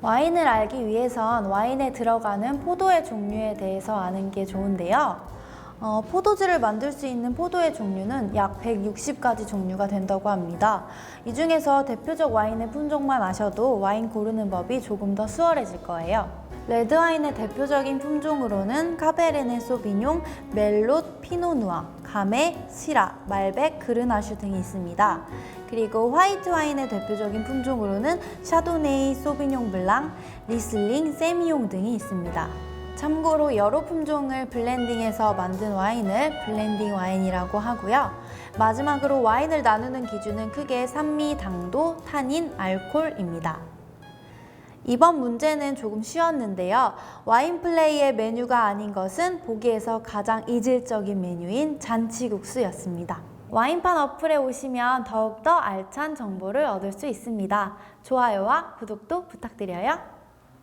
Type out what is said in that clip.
와인을 알기 위해선 와인에 들어가는 포도의 종류에 대해서 아는 게 좋은데요. 어, 포도주를 만들 수 있는 포도의 종류는 약 160가지 종류가 된다고 합니다. 이 중에서 대표적 와인의 품종만 아셔도 와인 고르는 법이 조금 더 수월해질 거예요. 레드 와인의 대표적인 품종으로는 카베르네 소비뇽, 멜롯, 피노누아, 가메, 시라, 말백, 그르나슈 등이 있습니다. 그리고 화이트 와인의 대표적인 품종으로는 샤도네이, 소비뇽 블랑, 리슬링, 세미용 등이 있습니다. 참고로 여러 품종을 블렌딩해서 만든 와인을 블렌딩 와인이라고 하고요. 마지막으로 와인을 나누는 기준은 크게 산미, 당도, 탄닌, 알코올입니다. 이번 문제는 조금 쉬웠는데요. 와인 플레이의 메뉴가 아닌 것은 보기에서 가장 이질적인 메뉴인 잔치국수였습니다. 와인판 어플에 오시면 더욱더 알찬 정보를 얻을 수 있습니다. 좋아요와 구독도 부탁드려요.